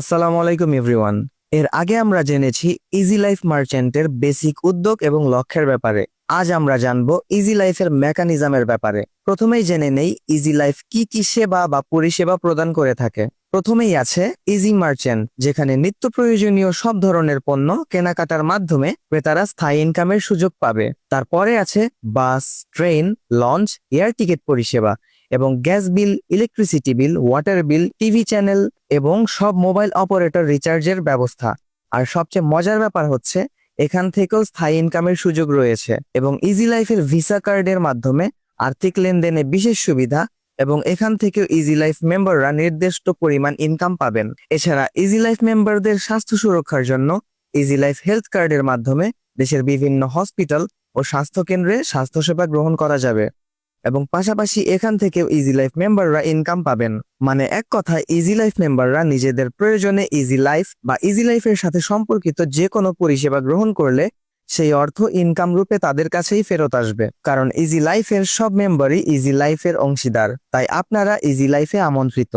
আসসালামু আলাইকুম, এভরিওয়ান। এর আগে আমরা জেনেছি ইজি লাইফ মার্চেন্টের বেসিক উদ্যোগ এবং লক্ষ্যের ব্যাপারে। আজ আমরা জানব ইজি লাইফের মেকানিজমের ব্যাপারে। প্রথমেই জেনে নেই ইজি লাইফ কি কি সেবা বা পরিষেবা প্রদান করে থাকে। প্রথমেই আছে ইজি মার্চেন্ট, যেখানে নিত্য প্রয়োজনীয় সব ধরনের পণ্য কেনাকাটার মাধ্যমে ক্রেতারা স্থায়ী ইনকামের সুযোগ পাবে। তারপরে আছে bus, train, launch, air ticket পরিষেবা এবং gas bill, electricity bill, water bill, TV channel এবং সব মোবাইল অপারেটর রিচার্জের ব্যবস্থা। আর সবচেয়ে মজার ব্যাপার হচ্ছে, এখান থেকেও স্থায়ী ইনকামের সুযোগ রয়েছে এবং ইজি লাইফের ভিসা কার্ডের মাধ্যমে আর্থিক লেনদেনে বিশেষ সুবিধা এবং এখান থেকেও ইজি লাইফ মেম্বাররা নির্দিষ্ট পরিমাণ ইনকাম পাবেন। এছাড়া ইজি লাইফ মেম্বারদের স্বাস্থ্য সুরক্ষার জন্য ইজি লাইফ হেলথ কার্ডের মাধ্যমে দেশের বিভিন্ন হসপিটাল ও স্বাস্থ্য কেন্দ্রে স্বাস্থ্যসেবা গ্রহণ করা যাবে। এবং পাশাপাশি এখান থেকেও ইজি লাইফ মেম্বাররা ইনকাম পাবেন। মানে এক কথায় ইজি লাইফ মেম্বাররা নিজেদের প্রয়োজনে ইজি লাইফ বা ইজি লাইফের সাথে সম্পর্কিত যে কোনো পরিষেবা গ্রহণ করলে সেই অর্থ ইনকাম রূপে তাদের কাছেই ফেরত আসবে। কারণ ইজি লাইফের সব মেম্বারই ইজি লাইফের অংশীদার। তাই আপনারা ইজি লাইফে আমন্ত্রিত।